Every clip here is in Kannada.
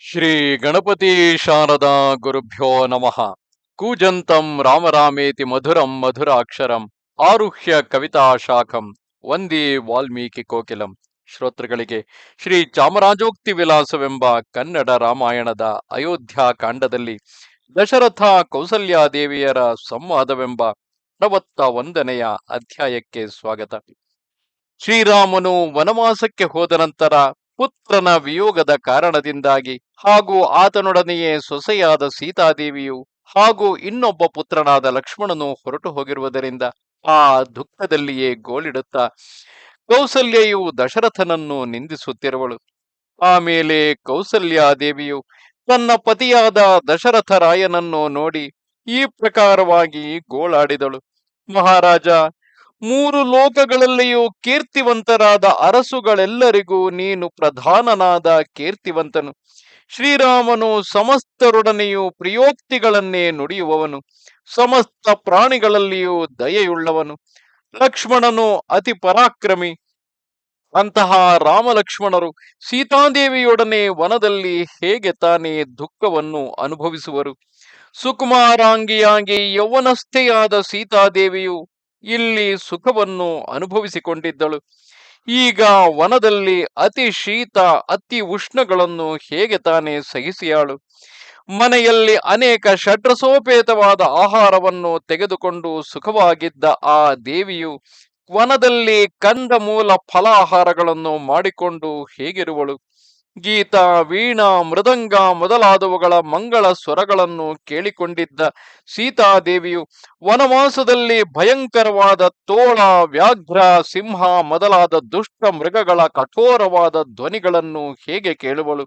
ಶ್ರೀ ಗಣಪತಿ ಶಾರದಾ ಗುರುಭ್ಯೋ ನಮಃ. ಕೂಜಂತಂ ರಾಮರಾಮೇತಿ ಮಧುರಂ ಮಧುರಾಕ್ಷರಂ ಆರುಹ್ಯ ಕವಿತಾ ಶಾಖಂ ವಂದೇ ವಾಲ್ಮೀಕಿ ಕೋಕಿಲಂ. ಶ್ರೋತೃಗಳಿಗೆ ಶ್ರೀ ಚಾಮರಾಜೋಕ್ತಿ ವಿಲಾಸವೆಂಬ ಕನ್ನಡ ರಾಮಾಯಣದ ಅಯೋಧ್ಯ ಕಾಂಡದಲ್ಲಿ ದಶರಥ ಕೌಸಲ್ಯಾದೇವಿಯರ ಸಂವಾದವೆಂಬ ಅರವತ್ತ ಒಂದನೆಯ ಅಧ್ಯಾಯಕ್ಕೆ ಸ್ವಾಗತ. ಶ್ರೀರಾಮನು ವನವಾಸಕ್ಕೆ ಹೋದ ನಂತರ ಪುತ್ರನ ವಿಯೋಗದ ಕಾರಣದಿಂದಾಗಿ ಹಾಗೂ ಆತನೊಡನೆಯೇ ಸೊಸೆಯಾದ ಸೀತಾದೇವಿಯು ಹಾಗೂ ಇನ್ನೊಬ್ಬ ಪುತ್ರನಾದ ಲಕ್ಷ್ಮಣನು ಹೊರಟು ಹೋಗಿರುವುದರಿಂದ ಆ ದುಃಖದಲ್ಲಿಯೇ ಗೋಳಿಡುತ್ತಾ ಕೌಸಲ್ಯೆಯು ದಶರಥನನ್ನು ನಿಂದಿಸುತ್ತಿರುವಳು. ಆಮೇಲೆ ಕೌಸಲ್ಯಾದೇವಿಯು ತನ್ನ ಪತಿಯಾದ ದಶರಥ ರಾಯನನ್ನು ನೋಡಿ ಈ ಪ್ರಕಾರವಾಗಿ ಗೋಳಾಡಿದಳು. ಮಹಾರಾಜ ಮೂರು ಲೋಕಗಳಲ್ಲಿಯೂ ಕೀರ್ತಿವಂತರಾದ ಅರಸುಗಳೆಲ್ಲರಿಗೂ ನೀನು ಪ್ರಧಾನನಾದ ಕೀರ್ತಿವಂತನು. ಶ್ರೀರಾಮನು ಸಮಸ್ತರೊಡನೆಯೂ ಪ್ರಿಯೋಕ್ತಿಗಳನ್ನೇ ನುಡಿಯುವವನು. ಸಮಸ್ತ ಪ್ರಾಣಿಗಳಲ್ಲಿಯೂ ದಯೆಯುಳ್ಳವನು. ಲಕ್ಷ್ಮಣನು ಅತಿ ಪರಾಕ್ರಮಿ. ಅಂತಹ ರಾಮಲಕ್ಷ್ಮಣರು ಸೀತಾದೇವಿಯೊಡನೆ ವನದಲ್ಲಿ ಹೇಗೆ ತಾನೇ ದುಃಖವನ್ನು ಅನುಭವಿಸುವರು? ಸುಕುಮಾರಾಂಗಿಯಾಗಿ ಯೌವನಸ್ಥೆಯಾದ ಸೀತಾದೇವಿಯು ಇಲ್ಲಿ ಸುಖವನ್ನು ಅನುಭವಿಸಿಕೊಂಡಿದ್ದಳು. ಈಗ ವನದಲ್ಲಿ ಅತಿ ಶೀತ, ಅತಿ ಉಷ್ಣಗಳನ್ನು ಹೇಗೆ ತಾನೇ ಸಹಿಸಿಯಾಳು. ಮನೆಯಲ್ಲಿ ಅನೇಕ ಷಡ್ರಸೋಪೇತವಾದ ಆಹಾರವನ್ನು ತೆಗೆದುಕೊಂಡು ಸುಖವಾಗಿದ್ದ ಆ ದೇವಿಯು ವನದಲ್ಲಿ ಕಂದ ಮೂಲ ಫಲಾಹಾರಗಳನ್ನು ಮಾಡಿಕೊಂಡು ಹೇಗಿರುವಳು. ಗೀತ, ವೀಣಾ, ಮೃದಂಗ ಮೊದಲಾದವುಗಳ ಮಂಗಳ ಸ್ವರಗಳನ್ನು ಕೇಳಿಕೊಂಡಿದ್ದ ಸೀತಾದೇವಿಯು ವನವಾಸದಲ್ಲಿ ಭಯಂಕರವಾದ ತೋಳ, ವ್ಯಾಘ್ರ, ಸಿಂಹ ಮೊದಲಾದ ದುಷ್ಟ ಮೃಗಗಳ ಕಠೋರವಾದ ಧ್ವನಿಗಳನ್ನು ಹೇಗೆ ಕೇಳುವಳು?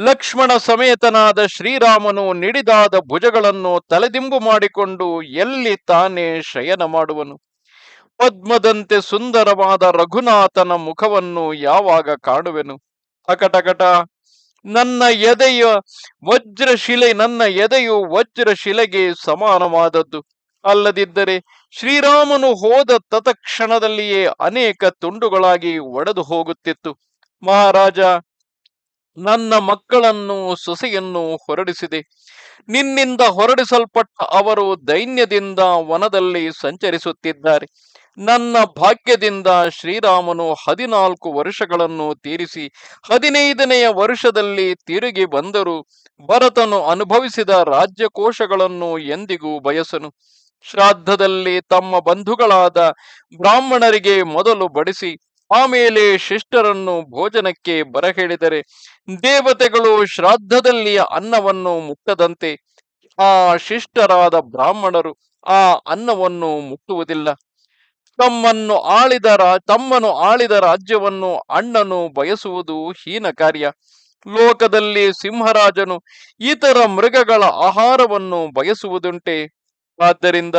ಲಕ್ಷ್ಮಣ ಸಮೇತನಾದ ಶ್ರೀರಾಮನು ನಿಡಿದಾದ ಭುಜಗಳನ್ನು ತಲೆದಿಂಬು ಮಾಡಿಕೊಂಡು ಎಲ್ಲಿ ತಾನೇ ಶಯನ ಮಾಡುವನು? ಪದ್ಮದಂತೆ ಸುಂದರವಾದ ರಘುನಾಥನ ಮುಖವನ್ನು ಯಾವಾಗ ಕಾಣುವೆನು? ಅಕಟಕಟ ನನ್ನ ಎದೆಯ ವಜ್ರಶಿಲೆ, ನನ್ನ ಎದೆಯು ವಜ್ರಶಿಲೆಗೆ ಸಮಾನವಾದದ್ದು. ಅಲ್ಲದಿದ್ದರೆ ಶ್ರೀರಾಮನು ಹೋದ ತತಕ್ಷಣದಲ್ಲಿಯೇ ಅನೇಕ ತುಂಡುಗಳಾಗಿ ಒಡೆದು ಹೋಗುತ್ತಿತ್ತು. ಮಹಾರಾಜ ನನ್ನ ಮಕ್ಕಳನ್ನು ಸೊಸೆಯನ್ನು ಹೊರಡಿಸಿದೆ. ನಿನ್ನಿಂದ ಹೊರಡಿಸಲ್ಪಟ್ಟ ಅವರು ದೈನ್ಯದಿಂದ ವನದಲ್ಲಿ ಸಂಚರಿಸುತ್ತಿದ್ದಾರೆ. ನನ್ನ ಭಾಗ್ಯದಿಂದ ಶ್ರೀರಾಮನು ಹದಿನಾಲ್ಕು ವರ್ಷಗಳನ್ನು ತೀರಿಸಿ ಹದಿನೈದನೆಯ ವರ್ಷದಲ್ಲಿ ತಿರುಗಿ ಬಂದರು. ಭರತನು ಅನುಭವಿಸಿದ ರಾಜ್ಯಕೋಶಗಳನ್ನು ಎಂದಿಗೂ ಬಯಸನು. ಶ್ರಾದ್ದದಲ್ಲಿ ತಮ್ಮ ಬಂಧುಗಳಾದ ಬ್ರಾಹ್ಮಣರಿಗೆ ಮೊದಲು ಬಡಿಸಿ ಆಮೇಲೆ ಶಿಷ್ಟರನ್ನು ಭೋಜನಕ್ಕೆ ಬರಹೇಳಿದರೆ ದೇವತೆಗಳು ಶ್ರಾದ್ದದಲ್ಲಿ ಅನ್ನವನ್ನು ಮುಟ್ಟದಂತೆ ಆ ಶಿಷ್ಟರಾದ ಬ್ರಾಹ್ಮಣರು ಆ ಅನ್ನವನ್ನು ಮುಟ್ಟುವುದಿಲ್ಲ. ತಮ್ಮನ್ನು ಆಳಿದ ರಾ- ತಮ್ಮನು ಆಳಿದ ರಾಜ್ಯವನ್ನು ಅಣ್ಣನು ಬಯಸುವುದು ಹೀನ ಕಾರ್ಯ. ಲೋಕದಲ್ಲಿ ಸಿಂಹರಾಜನು ಇತರ ಮೃಗಗಳ ಆಹಾರವನ್ನು ಬಯಸುವುದುಂಟೆ. ಆದ್ದರಿಂದ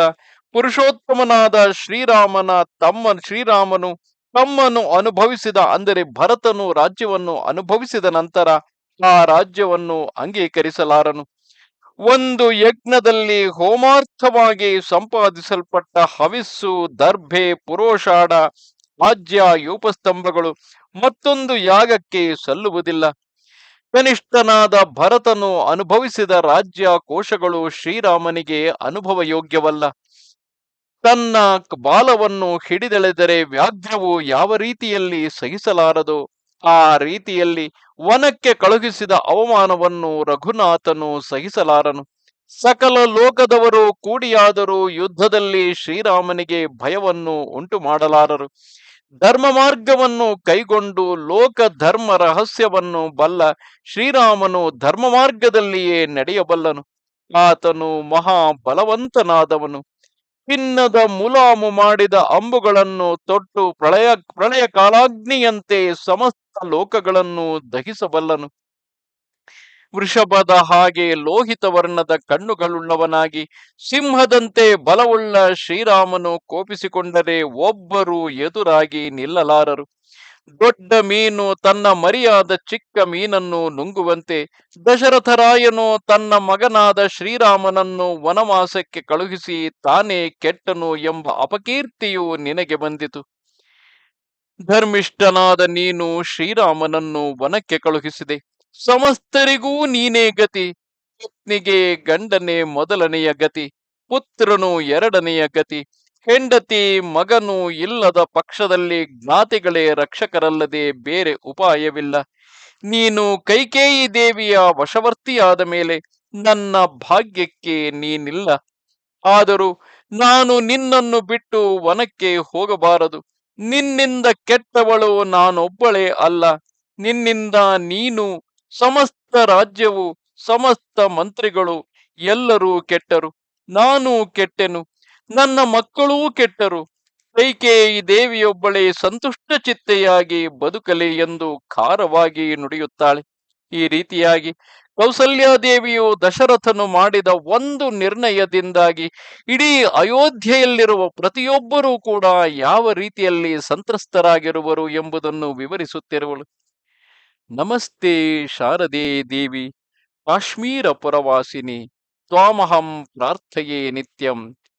ಪುರುಷೋತ್ತಮನಾದ ಶ್ರೀರಾಮನ ತಮ್ಮ, ಶ್ರೀರಾಮನು ತಮ್ಮನ್ನು ಅನುಭವಿಸಿದ, ಅಂದರೆ ಭರತನು ರಾಜ್ಯವನ್ನು ಅನುಭವಿಸಿದ ನಂತರ ಆ ರಾಜ್ಯವನ್ನು ಅಂಗೀಕರಿಸಲಾರನು. ಒಂದು ಯಜ್ಞದಲ್ಲಿ ಹೋಮಾರ್ಥವಾಗಿ ಸಂಪಾದಿಸಲ್ಪಟ್ಟ ಹವಿಸ್ಸು, ದರ್ಭೆ, ಪುರೋಷಾಡ ರಾಜ್ಯ ಯೂಪಸ್ತಂಭಗಳು, ಮತ್ತೊಂದು ಯಾಗಕ್ಕೆ ಸಲ್ಲುವುದಿಲ್ಲ. ಕನಿಷ್ಠನಾದ ಭರತನು ಅನುಭವಿಸಿದ ರಾಜ್ಯ ಕೋಶಗಳು ಶ್ರೀರಾಮನಿಗೆ ಅನುಭವ ಯೋಗ್ಯವಲ್ಲ ತನ್ನ ಬಾಲವನ್ನು ಹಿಡಿದೆಳೆದರೆ ವ್ಯಾಘ್ರವು ಯಾವ ರೀತಿಯಲ್ಲಿ ಸಹಿಸಲಾರದು? ಆ ರೀತಿಯಲ್ಲಿ ವನಕ್ಕೆ ಕಳುಹಿಸಿದ ಅವಮಾನವನ್ನು ರಘುನಾಥನು ಸಹಿಸಲಾರನು. ಸಕಲ ಲೋಕದವರು ಕೂಡಿಯಾದರೂ ಯುದ್ಧದಲ್ಲಿ ಶ್ರೀರಾಮನಿಗೆ ಭಯವನ್ನು ಉಂಟು ಮಾಡಲಾರರು ಧರ್ಮ ಮಾರ್ಗವನ್ನು ಕೈಗೊಂಡು ಲೋಕ ಧರ್ಮ ರಹಸ್ಯವನ್ನು ಬಲ್ಲ ಶ್ರೀರಾಮನು ಧರ್ಮ ಮಾರ್ಗದಲ್ಲಿಯೇ ನಡೆಯಬಲ್ಲನು. ಆತನು ಮಹಾ ಬಲವಂತನಾದವನು ಚಿನ್ನದ ಮುಲಾಮು ಮಾಡಿದ ಅಂಬುಗಳನ್ನು ತೊಟ್ಟು ಪ್ರಳಯ ಪ್ರಳಯ ಕಾಲಾಗ್ನಿಯಂತೆ ಸಮಸ್ತ ಲೋಕಗಳನ್ನು ದಹಿಸಬಲ್ಲನು. ವೃಷಭದ ಹಾಗೆ ಲೋಹಿತ ವರ್ಣದ ಕಣ್ಣುಗಳುಳ್ಳವನಾಗಿ ಸಿಂಹದಂತೆ ಬಲವುಳ್ಳ ಶ್ರೀರಾಮನು ಕೋಪಿಸಿಕೊಂಡರೆ ಒಬ್ಬರು ಎದುರಾಗಿ ನಿಲ್ಲಲಾರರು. ದೊಡ್ಡ ಮೀನು ತನ್ನ ಮರಿಯಾದ ಚಿಕ್ಕ ಮೀನನ್ನು ನುಂಗುವಂತೆ ದಶರಥರಾಯನು ತನ್ನ ಮಗನಾದ ಶ್ರೀರಾಮನನ್ನು ವನವಾಸಕ್ಕೆ ಕಳುಹಿಸಿ ತಾನೇ ಕೆಟ್ಟನು ಎಂಬ ಅಪಕೀರ್ತಿಯು ನಿನಗೆ ಬಂದಿತು. ಧರ್ಮಿಷ್ಠನಾದ ನೀನು ಶ್ರೀರಾಮನನ್ನು ವನಕ್ಕೆ ಕಳುಹಿಸಿದೆ. ಸಮಸ್ತರಿಗೂ ನೀನೇ ಗತಿ. ಪತ್ನಿಗೆ ಗಂಡನೇ ಮೊದಲನೆಯ ಗತಿ. ಪುತ್ರನು ಎರಡನೆಯ ಗತಿ. ಹೆಂಡತಿ ಮಗನು ಇಲ್ಲದ ಪಕ್ಷದಲ್ಲಿ ಜ್ಞಾತಿಗಳೇ ರಕ್ಷಕರಲ್ಲದೆ ಬೇರೆ ಉಪಾಯವಿಲ್ಲ. ನೀನು ಕೈಕೇಯಿ ದೇವಿಯ ವಶವರ್ತಿಯಾದ ಮೇಲೆ ನನ್ನ ಭಾಗ್ಯಕ್ಕೆ ನೀನಿಲ್ಲ. ಆದರೂ ನಾನು ನಿನ್ನನ್ನು ಬಿಟ್ಟು ವನಕ್ಕೆ ಹೋಗಬಾರದು. ನಿನ್ನಿಂದ ಕೆಟ್ಟವಳು ನಾನೊಬ್ಬಳೇ ಅಲ್ಲ. ನಿನ್ನಿಂದ ನೀನು, ಸಮಸ್ತ ರಾಜ್ಯವು, ಸಮಸ್ತ ಮಂತ್ರಿಗಳು ಎಲ್ಲರೂ ಕೆಟ್ಟರು. ನಾನು ಕೆಟ್ಟೆನು. ನನ್ನ ಮಕ್ಕಳೂ ಕೆಟ್ಟರು. ಕೈಕೇಯಿ ದೇವಿಯೊಬ್ಬಳೇ ಸಂತುಷ್ಟ ಚಿತ್ತೆಯಾಗಿ ಬದುಕಲಿ ಎಂದು ಖಾರವಾಗಿ ನುಡಿಯುತ್ತಾಳೆ. ಈ ರೀತಿಯಾಗಿ ಕೌಸಲ್ಯಾದೇವಿಯು ದಶರಥನು ಮಾಡಿದ ಒಂದು ನಿರ್ಣಯದಿಂದಾಗಿ ಇಡೀ ಅಯೋಧ್ಯೆಯಲ್ಲಿರುವ ಪ್ರತಿಯೊಬ್ಬರೂ ಕೂಡ ಯಾವ ರೀತಿಯಲ್ಲಿ ಸಂತ್ರಸ್ತರಾಗಿರುವರು ಎಂಬುದನ್ನು ವಿವರಿಸುತ್ತಿರುವಳು. ನಮಸ್ತೆ ಶಾರದೆ ದೇವಿ, ಕಾಶ್ಮೀರ ಪುರವಾಸಿನಿ, ತ್ವಾಮಹಂ ಪ್ರಾರ್ಥೆಯೇ ನಿತ್ಯಂ.